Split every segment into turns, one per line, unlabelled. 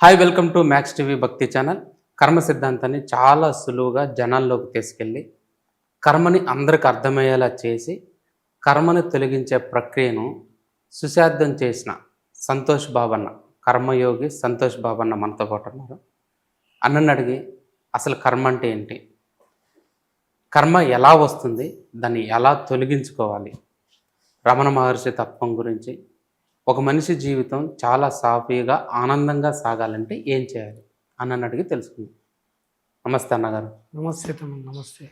Hi welcome to Max TV Bhakti channel కర్మ సిద్ధాంతాన్ని చాలా సులువుగా జనాల్లోకి తీసుకెళ్ళి కర్మని అందరికి అర్థమయ్యేలా చేసి కర్మని తొలగించే ప్రక్రియను సుశార్థం చేసిన సంతోష్ బాబన్న కర్మయోగి సంతోష్ బాబన్న మనతో పాటు ఉన్నారు. అన్నని అడిగి అసలు కర్మ అంటే ఏంటి? కర్మ ఎలా వస్తుంది? దాన్ని ఎలా తొలగించుకోవాలి? రమణ మహర్షి తత్వం గురించి ఒక మనిషి జీవితం చాలా సాఫీగా ఆనందంగా సాగాలంటే ఏం చేయాలి? అన్నని అడిగి తెలుసుకుందాం. నమస్తే అన్నగారు.
నమస్తే తమ్ముడు నమస్తే.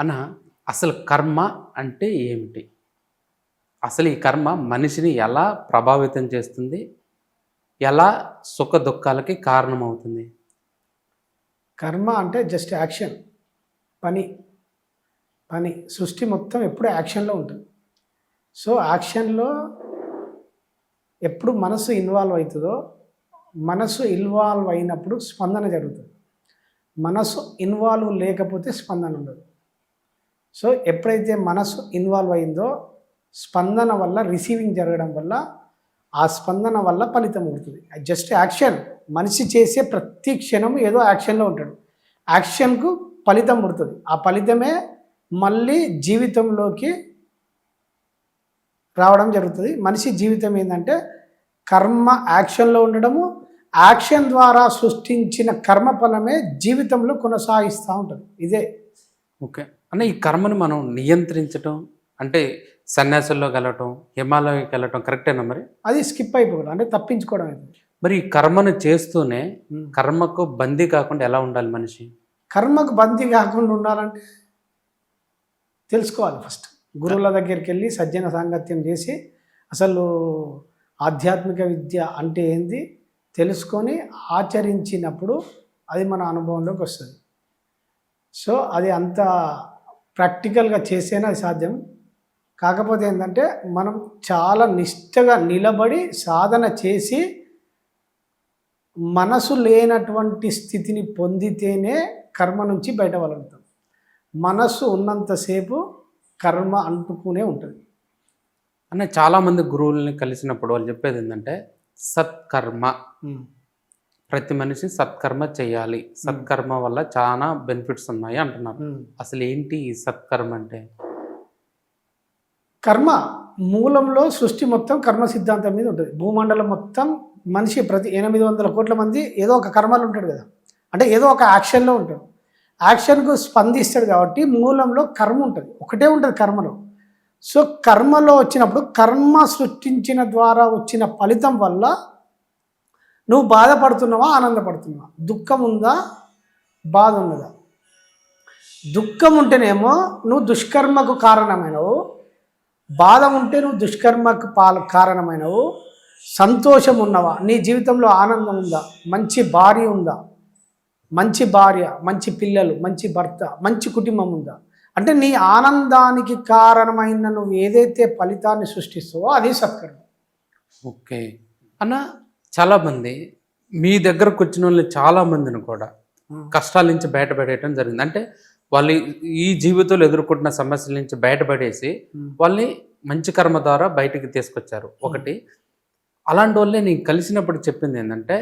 అన్న అసలు కర్మ అంటే ఏమిటి? అసలు ఈ కర్మ మనిషిని ఎలా ప్రభావితం చేస్తుంది? ఎలా సుఖ దుఃఖాలకి కారణమవుతుంది?
కర్మ అంటే జస్ట్ యాక్షన్ పని. పని సృష్టి మొత్తం ఎప్పుడు యాక్షన్లో ఉంటుంది. సో యాక్షన్లో ఎప్పుడు మనసు ఇన్వాల్వ్ అవుతుందో మనసు ఇన్వాల్వ్ అయినప్పుడు స్పందన జరుగుతుంది. మనసు ఇన్వాల్వ్ లేకపోతే స్పందన ఉండదు. సో ఎప్పుడైతే మనసు ఇన్వాల్వ్ అయిందో స్పందన వల్ల రిసీవింగ్ జరగడం వల్ల ఆ స్పందన వల్ల ఫలితం ఉంటుంది జస్ట్ యాక్షన్ మనిషి చేసే ప్రతి క్షణం ఏదో యాక్షన్లో ఉంటాడు. యాక్షన్కు ఫలితం పుడుతుంది ఆ ఫలితమే మళ్ళీ జీవితంలోకి రావడం జరుగుతుంది. మనిషి జీవితం ఏంటంటే కర్మ యాక్షన్లో ఉండడము యాక్షన్ ద్వారా సృష్టించిన కర్మ ఫలమే జీవితంలో కొనసాగిస్తూ ఉంటుంది. ఇదే.
ఓకే. అన్న ఈ కర్మని మనం నియంత్రించటం అంటే సన్యాసుల్లో వెళ్ళటం హిమాలయకి వెళ్ళటం కరెక్టేనా మరి?
అది స్కిప్ అయిపోవడం అంటే తప్పించుకోవడం
మరి ఈ కర్మను చేస్తూనే కర్మకు బందీ కాకుండా ఎలా ఉండాలి మనిషి?
కర్మకు బందీ కాకుండా ఉండాలంటే తెలుసుకోవాలి ఫస్ట్. గురువుల దగ్గరికి వెళ్ళి సజ్జన సాంగత్యం చేసి అసలు ఆధ్యాత్మిక విద్య అంటే ఏంది తెలుసుకొని ఆచరించినప్పుడు అది మన అనుభవంలోకి వస్తుంది. సో అది అంత ప్రాక్టికల్గా చేసేనే అది సాధ్యం. కాకపోతే ఏంటంటే మనం చాలా నిష్టగా నిలబడి సాధన చేసి మనసు లేనటువంటి స్థితిని పొందితేనే కర్మ నుంచి బయటపడగలుగుతాం. మనసు ఉన్నంతసేపు కర్మ అంటుకునే ఉంటుంది.
అన్న చాలామంది గురువుల్ని కలిసినప్పుడు వాళ్ళు చెప్పేది ఏంటంటే సత్కర్మ. ప్రతి మనిషి సత్కర్మ చేయాలి. సత్కర్మ వల్ల చాలా బెనిఫిట్స్ ఉన్నాయి అంటున్నారు. అసలు ఏంటి ఈ సత్కర్మ అంటే?
కర్మ మూలంలో సృష్టి మొత్తం కర్మ సిద్ధాంతం మీద ఉంటుంది. భూమండలం మొత్తం మనిషి ప్రతి ఎనిమిది వందల కోట్ల మంది ఏదో ఒక కర్మలో ఉంటాడు కదా. అంటే ఏదో ఒక యాక్షన్లో ఉంటాడు. యాక్షన్కు స్పందిస్తాడు కాబట్టి మూలంలో కర్మ ఉంటుంది. ఒకటే ఉంటుంది కర్మలో. సో కర్మలో వచ్చినప్పుడు కర్మ సృష్టించిన ద్వారా వచ్చిన ఫలితం వల్ల నువ్వు బాధపడుతున్నావా ఆనందపడుతున్నావా? దుఃఖం ఉందా బాధ ఉన్నదా? దుఃఖం ఉంటేనేమో నువ్వు దుష్కర్మకు కారణమైనవు. బాధ ఉంటే నువ్వు దుష్కర్మకు పాల కారణమైనవు. సంతోషం ఉన్నవా? నీ జీవితంలో ఆనందం ఉందా? మంచి భార్య ఉందా? మంచి భార్య మంచి పిల్లలు మంచి భర్త మంచి కుటుంబం ఉందా? అంటే నీ ఆనందానికి కారణమైన నువ్వు ఏదైతే ఫలితాన్ని సృష్టిస్తావో అది సత్కర్మ.
ఓకే. అన్న చాలామంది మీ దగ్గరకు వచ్చిన వాళ్ళని చాలామందిని కూడా కష్టాల నుంచి బయటపడేయటం జరిగింది. అంటే వాళ్ళు ఈ జీవితంలో ఎదుర్కొంటున్న సమస్యల నుంచి బయటపడేసి వాళ్ళని మంచి కర్మ ద్వారా బయటికి తీసుకొచ్చారు. ఒకటి అలాంటి వాళ్ళే నేను కలిసినప్పుడు చెప్పింది ఏంటంటే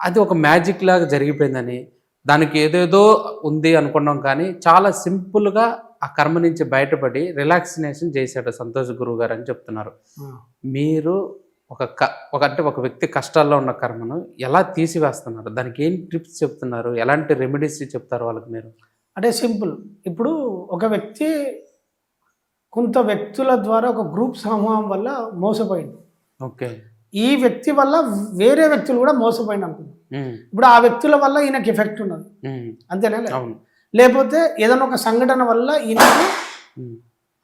అది ఒక మ్యాజిక్ లాగా జరిగిపోయిందని దానికి ఏదేదో ఉంది అనుకున్నాం కానీ చాలా సింపుల్గా ఆ కర్మ నుంచి బయటపడి రిలాక్సినేషన్ చేశాడు సంతోష్ గురువు గారు అని చెప్తున్నారు. మీరు ఒక క ఒక అంటే ఒక వ్యక్తి కష్టాల్లో ఉన్న కర్మను ఎలా తీసివేస్తున్నారు? దానికి ఏం టిప్స్ చెప్తున్నారు? ఎలాంటి రెమెడీస్ చెప్తారు వాళ్ళకి మీరు?
అంటే సింపుల్. ఇప్పుడు ఒక వ్యక్తి కొంత వ్యక్తుల ద్వారా ఒక గ్రూప్ సమూహం వల్ల మోసపోయింది.
ఓకే.
ఈ వ్యక్తి వల్ల వేరే వ్యక్తులు కూడా మోసపోయింది అనుకుందాం.
ఉమ్,
ఇప్పుడు ఆ వ్యక్తుల వల్ల ఈయనకి ఎఫెక్ట్ ఉన్నది. అంతేనా లేకపోతే ఏదైనా ఒక సంఘటన వల్ల ఈయనకు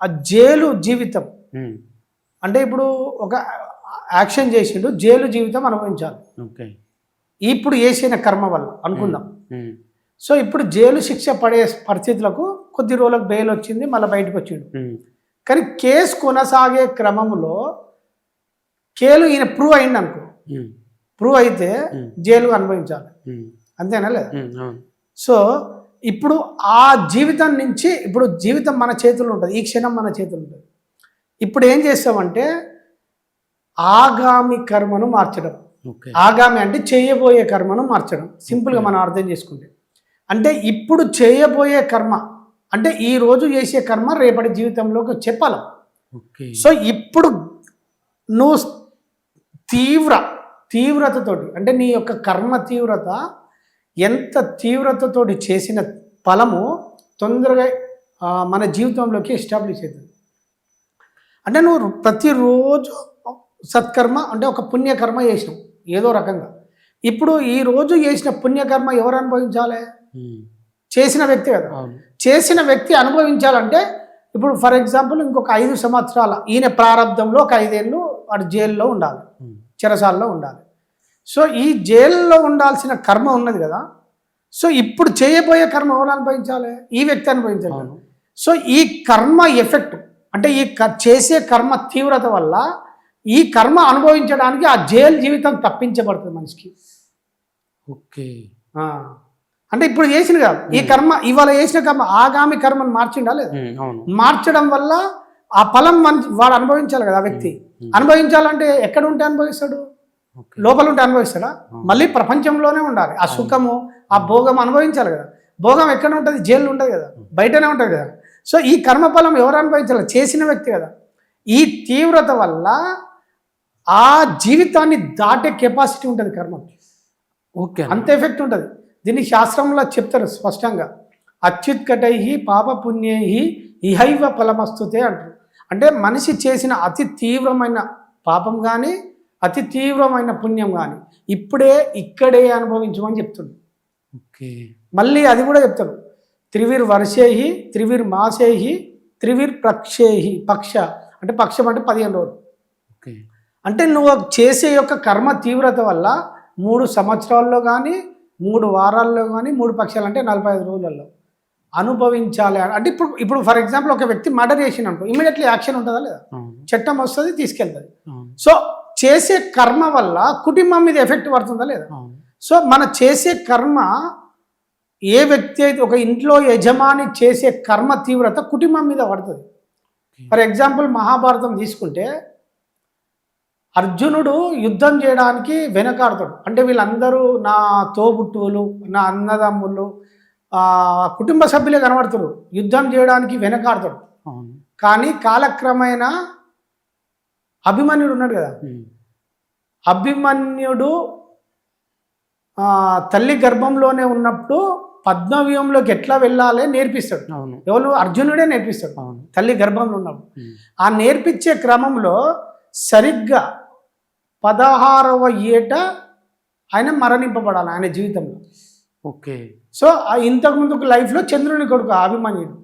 ఆ జైలు జీవితం. అంటే ఇప్పుడు ఒక యాక్షన్ చేసిండు జైలు జీవితం అనుభవించాలి. ఇప్పుడు చేసిన కర్మ వల్ల అనుకుందాం. సో ఇప్పుడు జైలు శిక్ష పడే పరిస్థితులకు కొద్ది రోజులకు బెయిల్ వచ్చింది మళ్ళీ బయటకు వచ్చిండు. కానీ కేసు కొనసాగే క్రమంలో కేలు ఈయన ప్రూవ్ అయింది అనుకో. ప్రూవ్ అయితే జైలు అనుభవించాలి. అంతేనా లేదా? సో ఇప్పుడు ఆ జీవితం నుంచి ఇప్పుడు జీవితం మన చేతుల్లో ఉంటుంది. ఈ క్షణం మన చేతుల్లో ఉంటుంది. ఇప్పుడు ఏం చేస్తామంటే ఆగామి కర్మను మార్చడం. ఆగామి అంటే చేయబోయే కర్మను మార్చడం. సింపుల్గా మనం అర్థం చేసుకుంటే అంటే ఇప్పుడు చేయబోయే కర్మ అంటే ఈ రోజు చేసే కర్మ రేపటి జీవితంలోకి
ఓకే.
సో ఇప్పుడు నువ్వు తీవ్ర తీవ్రతతోటి అంటే నీ యొక్క కర్మ తీవ్రత ఎంత తీవ్రతతోటి చేసిన ఫలము తొందరగా మన జీవితంలోకి ఎస్టాబ్లిష్ అవుతుంది. అంటే నువ్వు ప్రతిరోజు సత్కర్మ అంటే ఒక పుణ్యకర్మ చేసినావు ఏదో రకంగా. ఇప్పుడు ఈ రోజు చేసిన పుణ్యకర్మ ఎవరు అనుభవించాలి? చేసిన వ్యక్తి కదా. చేసిన వ్యక్తి అనుభవించాలంటే ఇప్పుడు ఫర్ ఎగ్జాంపుల్ ఇంకొక ఐదు సంవత్సరాల ఈయన ప్రారంధంలో ఒక ఐదేళ్ళు వాడు జైల్లో ఉండాలి. చెరసాల్లో ఉండాలి. సో ఈ జైల్లో ఉండాల్సిన కర్మ ఉన్నది కదా. సో ఇప్పుడు చేయబోయే కర్మ ఎవరు అనుభవించాలి? ఈ వ్యక్తి అనుభవించాలి సో ఈ కర్మ ఎఫెక్ట్ అంటే ఈ చేసే కర్మ తీవ్రత వల్ల ఈ కర్మ అనుభవించడానికి ఆ జైలు జీవితం తప్పించబడుతుంది మనిషికి.
ఓకే.
అంటే ఇప్పుడు చేసిన కదా. ఈ కర్మ ఇవాళ చేసిన కర్మ ఆగామి కర్మను మార్చిండా లేదా? మార్చడం వల్ల ఆ ఫలం మన వాడు అనుభవించాలి కదా ఆ వ్యక్తి. అనుభవించాలంటే ఎక్కడ ఉంటే అనుభవిస్తాడు? లోపల ఉంటే అనుభవిస్తాడా? మళ్ళీ ప్రపంచంలోనే ఉండాలి. ఆ సుఖము ఆ భోగం అనుభవించాలి కదా. భోగం ఎక్కడ ఉంటుంది? జైలు ఉంటుంది కదా. బయటనే ఉంటుంది కదా. సో ఈ కర్మఫలం ఎవరు అనుభవించాలి? చేసిన వ్యక్తి కదా. ఈ తీవ్రత వల్ల ఆ జీవితాన్ని దాటే కెపాసిటీ ఉంటుంది కర్మకి
ఓకే
అంత ఎఫెక్ట్ ఉంటుంది. దీన్ని శాస్త్రంలో చెప్తారు స్పష్టంగా. అత్యుత్కటై పాప పుణ్యై ఇహైవ ఫలమస్తుతే అంటారు. అంటే మనిషి చేసిన అతి తీవ్రమైన పాపం కానీ అతి తీవ్రమైన పుణ్యం కానీ ఇప్పుడే ఇక్కడే అనుభవించమని చెప్తుంది
ఓకే.
మళ్ళీ అది కూడా చెప్తారు త్రివిర్ వర్షేహి త్రివిర్ మాసేహి త్రివిర్ ప్రక్షేహి పక్ష. అంటే పక్షం అంటే పదిహేను రోజులు.
ఓకే.
అంటే నువ్వు చేసే యొక్క కర్మ తీవ్రత వల్ల మూడు సంవత్సరాల్లో కానీ మూడు వారాల్లో కానీ మూడు పక్షాలు అంటే నలభై ఐదు రోజులలో. అనుభవించాలి అని- అంటే ఇప్పుడు ఇప్పుడు ఫర్ ఎగ్జాంపుల్ ఒక వ్యక్తి మర్డర్ చేసిన అనుకో ఇమీడియట్లీ యాక్షన్ ఉంటుందా లేదా? చట్టం వస్తుంది తీసుకెళ్తుంది. సో చేసే కర్మ వల్ల కుటుంబం మీద ఎఫెక్ట్ పడుతుందా లేదా? సో మన చేసే కర్మ ఏ వ్యక్తి అయితే ఒక ఇంట్లో యజమాని చేసే కర్మ తీవ్రత కుటుంబం మీద పడుతుంది. ఫర్ ఎగ్జాంపుల్ మహాభారతం తీసుకుంటే అర్జునుడు యుద్ధం చేయడానికి వెనకాడతాడు. అంటే వీళ్ళందరూ నా తోబుట్టువులు నా అన్నదమ్ములు కుటుంబ సభ్యులే కనబడుతారు. యుద్ధం చేయడానికి వెనకాడతాడు. కానీ కాలక్రమేణా అభిమన్యుడు ఉన్నాడు కదా. అభిమన్యుడు తల్లి గర్భంలోనే ఉన్నప్పుడు పద్మవ్యూహంలోకి ఎట్లా వెళ్ళాలి నేర్పిస్తాడు.
అవును.
ఎవరు? అర్జునుడే నేర్పిస్తాడు.
అవును.
తల్లి గర్భంలో ఉన్నప్పుడు. ఆ నేర్పించే క్రమంలో సరిగ్గా పదహారవ ఏట ఆయన మరణింపబడాలి ఆయన జీవితంలో.
ఓకే.
సో ఆ ఇంతకు ముందుకు లైఫ్లో చంద్రుని కొడుకు అభిమన్యుడు.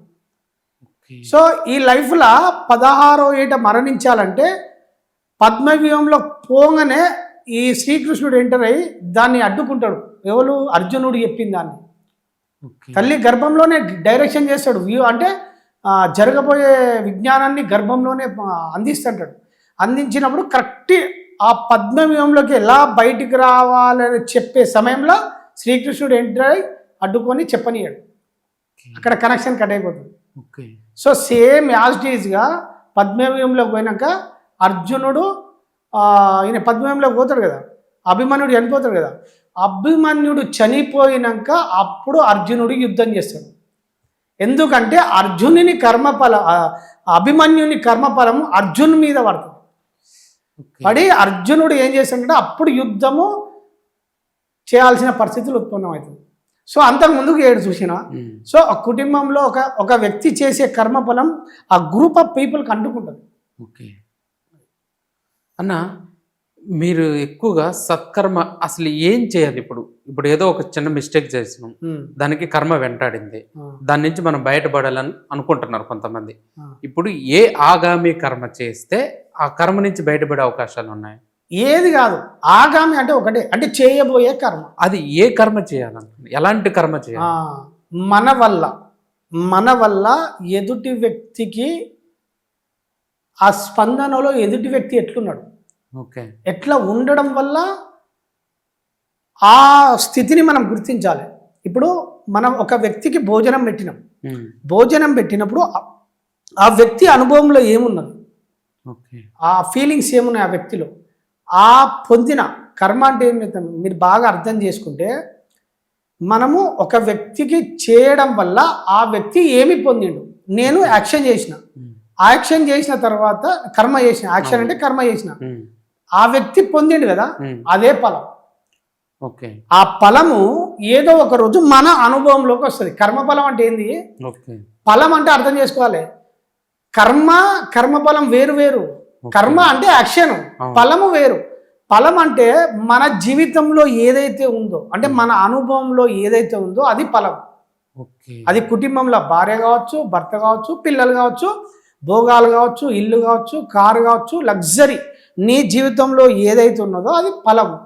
ఓకే.
సో ఈ లైఫ్లో పదహారో ఏట మరణించాలంటే పద్మవ్యూహంలో పోగానే ఈ శ్రీకృష్ణుడు ఎంటర్ అయ్యి దాన్ని అడ్డుకుంటాడు. ఎవరు? అర్జునుడు చెప్పింది దాన్ని. తల్లి గర్భంలోనే డైరెక్షన్ చేస్తాడు. వ్యూ అంటే జరగబోయే విజ్ఞానాన్ని గర్భంలోనే అందిస్తుంటాడు. అందించినప్పుడు కరెక్ట్ ఆ పద్మవ్యూహంలోకి ఎలా బయటికి రావాలని చెప్పే సమయంలో శ్రీకృష్ణుడు ఎంటర్ అయి అడ్డుకొని చెప్పనియాడు. అక్కడ కనెక్షన్ కట్ అయిపోతుంది.
ఓకే.
సో సేమ్ యాజ్టీజ్గా పద్మవ్యూహంలోకి పోయినాక అర్జునుడు ఈయన పద్మవ్యూహంలోకి పోతాడు కదా. అభిమన్యుడు చనిపోతాడు కదా. అభిమన్యుడు చనిపోయినాక అప్పుడు అర్జునుడు యుద్ధం చేస్తాడు. ఎందుకంటే అర్జునుని కర్మఫల అభిమన్యుని కర్మఫలము అర్జున్ మీద పడుతుంది. పడి అర్జునుడు ఏం చేస్తాడంటే అప్పుడు యుద్ధము చేయాల్సిన పరిస్థితులు ఉత్పన్నమవుతుంది. సో అంతకు ముందుకు ఏడు చూసిన. సో ఆ కుటుంబంలో ఒక ఒక వ్యక్తి చేసే కర్మఫలం ఆ గ్రూప్ ఆఫ్ పీపుల్కి అంటుకుంటుంది.
ఓకే. అన్న మీరు ఎక్కువగా సత్కర్మ అసలు ఏం చేయాలి ఇప్పుడు? ఇప్పుడు ఏదో ఒక చిన్న మిస్టేక్ చేసినాం. దానికి కర్మ వెంటాడింది. దాని నుంచి మనం బయటపడాలని అనుకుంటున్నారు కొంతమంది. ఇప్పుడు ఏ ఆగామి కర్మ చేస్తే ఆ కర్మ నుంచి బయటపడే అవకాశాలు ఉన్నాయి?
ఏది కాదు. ఆగామి అంటే ఒకటే. అంటే చేయబోయే కర్మ.
అది ఏ కర్మ చేయాలంటున్నారు ఎలాంటి కర్మ చేయాలి?
మన వల్ల. మన వల్ల ఎదుటి వ్యక్తికి ఆ స్పందనలో ఎదుటి వ్యక్తి ఎట్లున్నాడు?
ఓకే.
ఎట్లా ఉండడం వల్ల ఆ స్థితిని మనం గుర్తించాలి. ఇప్పుడు మనం ఒక వ్యక్తికి భోజనం పెట్టినాం. భోజనం పెట్టినప్పుడు ఆ- ఆ వ్యక్తి అనుభవంలో ఏమున్నది?
ఓకే.
ఆ ఫీలింగ్స్ ఏమున్నాయి ఆ వ్యక్తిలో? ఆ పొందిన కర్మ అంటే ఏం లేదు మీరు బాగా అర్థం చేసుకుంటే మనము ఒక వ్యక్తికి చేయడం వల్ల ఆ వ్యక్తి ఏమి పొందిండు? నేను యాక్షన్ చేసిన. యాక్షన్ చేసిన తర్వాత కర్మ చేసిన. యాక్షన్ అంటే కర్మ చేసిన. ఆ వ్యక్తి పొందిండు కదా? అదే ఫలం.
ఓకే.
ఆ ఫలము ఏదో ఒక రోజు మన అనుభవంలోకి వస్తుంది. కర్మఫలం అంటే ఏంది? ఫలం అంటే అర్థం చేసుకోవాలి. కర్మ కర్మఫలం వేరు వేరు. కర్మ అంటే యాక్షన్. ఫలము వేరు. ఫలం అంటే మన జీవితంలో ఏదైతే ఉందో అంటే మన అనుభవంలో ఏదైతే ఉందో అది ఫలం. అది కుటుంబంలో భార్య కావచ్చు భర్త కావచ్చు పిల్లలు కావచ్చు భోగాలు కావచ్చు ఇల్లు కావచ్చు కారు కావచ్చు లగ్జరీ. నీ జీవితంలో ఏదైతే ఉన్నదో అది ఫలం.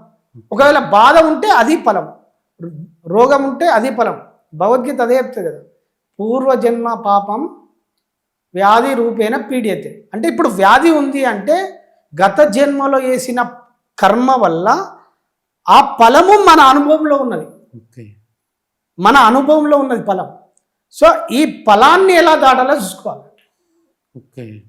ఒకవేళ బాధ ఉంటే అది ఫలం. రోగం ఉంటే అది ఫలం. భగవద్గీత అదే చెప్తుంది కదా. పూర్వజన్మ పాపం వ్యాధి రూపేణ పీడియతే. అంటే ఇప్పుడు వ్యాధి ఉంది అంటే గత జన్మలో వేసిన కర్మ వల్ల ఆ ఫలము మన అనుభవంలో ఉన్నది.
ఓకే.
మన అనుభవంలో ఉన్నది ఫలం. సో ఈ ఫలాన్ని ఎలా దాటాలో చూసుకోవాలి.
ఓకే.